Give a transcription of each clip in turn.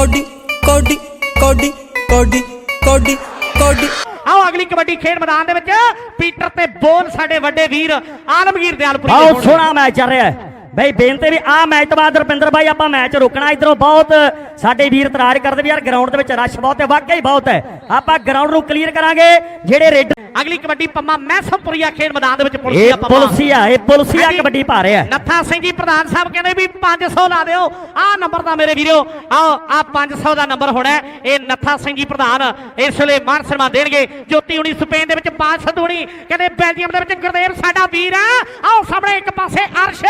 Cody ਕੋਡੀ ਕੋਡੀ ਕੋਡੀ ਕੋਡੀ ਕੋਡੀ। ਆਓ ਅਗਲੀ ਕਬੱਡੀ ਖੇਡ ਮੈਦਾਨ ਦੇ ਵਿੱਚ। ਪੀਟਰ ਤੇ ਬੋਲ ਸਾਡੇ ਵੱਡੇ ਵੀਰ ਆਲਮਗੀਰ ਦਿਆਲਪੁਰੀ ਦੇ ਬਹੁਤ। ਸੋਹਣਾ ਮੈਚ ਚੱਲ ਰਿਹਾ ਹੈ। ਬਈ ਬੇਨਤੀ ਵੀ ਆ ਮੈਚ ਤੋਂ ਬਾਅਦ ਰੁਪਿੰਦਰ ਭਾਈ ਆਪਾਂ ਮੈਚ ਰੋਕਣਾ। ਇਧਰੋਂ ਬਹੁਤ ਸਾਡੇ ਵੀਰ ਇਤਰਾਜ਼ ਕਰਦੇ ਵੀ ਯਾਰ ਗਰਾਊਂਡ ਦੇ ਵਿੱਚ ਰਸ਼ ਬਹੁਤ ਹੈ ਵਾਕਈ ਬਹੁਤ ਹੈ। ਆਪਾਂ ਗਰਾਊਂਡ ਨੂੰ ਕਲੀਅਰ ਕਰਾਂਗੇ ਜਿਹੜੇ ਰੇਡ ਅਗਲੀ ਕਬੱਡੀ ਪੰਮਾ ਮੈਸਮਪੁਰੀਆ ਖੇਡ ਮੈਦਾਨ ਦੇ ਵਿੱਚ ਪੁਲਸੀਆ ਪੰਮਾ। ਪੁਲਸੀਆ ਇਹ ਪੁਲਸੀਆ। ਕਬੱਡੀ ਪਾ ਰਿਹਾ। ਨੱਥਾ ਸਿੰਘ ਜੀ ਪ੍ਰਧਾਨ ਸਾਹਿਬ ਕਹਿੰਦੇ ਵੀ 500 ਲਾ ਦਿਓ। ਆਹ ਨੰਬਰ ਦਾ ਮੇਰੇ ਵੀਰੋ ਆਓ ਆ 500 ਦਾ ਨੰਬਰ ਹੋਣਾ। ਇਹ ਨੱਥਾ ਸਿੰਘ ਜੀ ਪ੍ਰਧਾਨ ਇਸ ਵੇਲੇ ਮਾਨ ਸਨਮਾਨ ਦੇਣਗੇ। ਜੋਤੀ ਹੁਣੀ ਸਪੇਨ ਦੇ ਵਿੱਚ ਪਾਸ ਸੰਧੂਣੀ ਕਹਿੰਦੇ ਬੈਲਜੀਅਮ ਦੇ ਵਿੱਚ ਗੁਰਦੇਵ ਸਾਡਾ ਵੀਰ ਹੈ। ਆਓ ਸਾਹਮਣੇ ਇੱਕ ਪਾਸੇ ਅਰਸ਼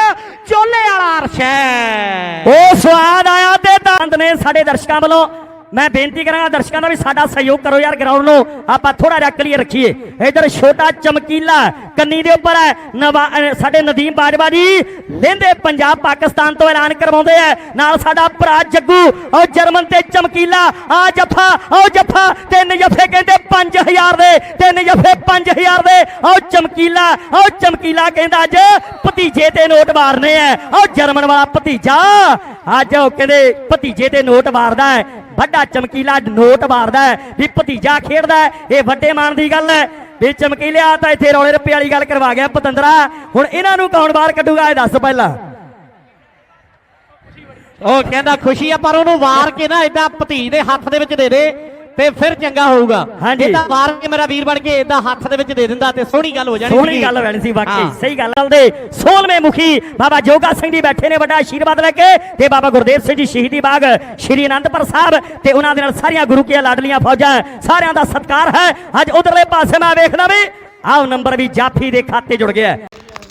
ਚੋਲੇ ਵਾਲਾ ਅਰਸ਼ ਹੈ। ਉਹ ਸਵਾਦ ਆਇਆ ਤੇ ਦੰਦ ਨੇ ਸਾਡੇ ਦਰਸ਼ਕਾਂ ਵੱਲੋਂ। ਮੈਂ ਬੇਨਤੀ ਕਰਾਂਗਾ ਦਰਸ਼ਕਾਂ ਦਾ ਵੀ ਸਾਡਾ ਸਹਿਯੋਗ ਕਰੋ ਯਾਰ ਗਰਾਊਂਡ ਨੂੰ। ਆਪਾਂ ਥੋੜਾ ਜਿਹਾ ਕਲੀਅਰ ਰੱਖੀਏ। ਇਧਰ ਛੋਟਾ ਚਮਕੀਲਾ ਕੰਨੀ ਦੇ ਉੱਪਰ ਹੈ। ਸਾਡੇ ਨਦੀਮ ਬਾਜਵਾ ਜੀ ਲਹਿੰਦੇ ਪੰਜਾਬ ਪਾਕਿਸਤਾਨ ਤੋਂ ਐਲਾਨ ਕਰਵਾਉਂਦੇ ਆ। ਨਾਲ ਸਾਡਾ ਭਰਾ ਜੱਗੂ, ਉਹ ਜਰਮਨ ਤੇ ਚਮਕੀਲਾ। ਆ ਜੱਫਾ ਉਹ ਜੱਫਾ, ਤਿੰਨ ਜੱਫੇ ਕਹਿੰਦੇ 5000 ਦੇ, ਤਿੰਨ ਜੱਫੇ 5000 ਦੇ। ਉਹ ਚਮਕੀਲਾ ਉਹ ਚਮਕੀਲਾ ਕਹਿੰਦਾ ਅੱਜ ਭਤੀਜੇ ਤੇ ਨੋਟ ਮਾਰਨੇ ਆ। ਉਹ ਜਰਮਨ ਵਾਲਾ ਭਤੀਜਾ ਅੱਜ ਉਹ ਕਹਿੰਦੇ ਭਤੀਜੇ ਤੇ ਨੋਟ ਵਾਰਦਾ ਹੈ, ਵੱਡਾ ਚਮਕੀਲਾ ਨੋਟ ਵਾਰਦਾ ਹੈ ਵੀ ਭਤੀਜਾ ਖੇਡਦਾ ਇਹ ਵੱਡੇ ਮਾਣ ਦੀ ਗੱਲ ਹੈ। ਵੀ ਚਮਕੀਲਿਆ ਤਾਂ ਇੱਥੇ ਰੌਲੇ ਰੱਪੇ ਵਾਲੀ ਗੱਲ ਕਰਵਾ ਗਿਆ ਪਤੰਦਰਾ, ਹੁਣ ਇਹਨਾਂ ਨੂੰ ਕੌਣ ਬਾਹਰ ਕੱਢੂਗਾ, ਇਹ ਦੱਸ ਪਹਿਲਾਂ। ਉਹ ਕਹਿੰਦਾ ਖੁਸ਼ੀ ਆ, ਪਰ ਉਹਨੂੰ ਵਾਰ ਕੇ ਨਾ ਇਦਾਂ ਭਤੀਜ ਦੇ ਹੱਥ ਦੇ ਵਿੱਚ ਦੇ ਦੇ। ਤੇ ਫਿਰ ਚੰਗਾ ਹੋਊਗਾ ਹਾਂਜੀ। ਇਦਾਂ ਵਾਰ ਕੇ ਮੇਰਾ ਵੀਰ ਬਣ ਕੇ ਇਦਾਂ ਹੱਥ ਦੇ ਵਿੱਚ ਦੇ ਦਿੰਦਾ ਤੇ ਸੋਹਣੀ ਗੱਲ ਹੋ ਜਾਣੀ ਸੋਹਣੀ ਸੀਗੀ। ਗੱਲ ਬਣੀ ਸੀ ਵਾਕਈ ਹਾਂ। ਸਹੀ ਗੱਲ ਦੇ 16ਵੇਂ ਮੁਖੀ ਬਾਬਾ ਜੋਗਾ ਸਿੰਘ ਜੀ ਬੈਠੇ ਨੇ ਵੱਡਾ ਆਸ਼ੀਰਵਾਦ ਲੈ ਕੇ ਤੇ ਬਾਬਾ ਗੁਰਦੇਵ ਸਿੰਘ ਜੀ ਸ਼ਹੀਦੀ ਬਾਗ ਸ਼੍ਰੀ ਅਨੰਦਪੁਰ ਸਾਹਿਬ ਤੇ ਉਹਨਾਂ ਦੇ ਨਾਲ ਸਾਰੀਆਂ ਗੁਰੂ ਕੀਆਂ ਲਾਡਲੀਆਂ ਫੌਜਾਂ ਸਾਰਿਆਂ ਦਾ ਸਤਿਕਾਰ ਹੈ ਅੱਜ ਉਧਰਲੇ ਪਾਸੇ ਮੈਂ ਵੇਖਦਾ ਵੀ ਆਹ ਨੰਬਰ ਵੀ ਜਾਫੀ ਦੇ ਖਾਤੇ ਜੁੜ ਗਿਆ ਹੈ।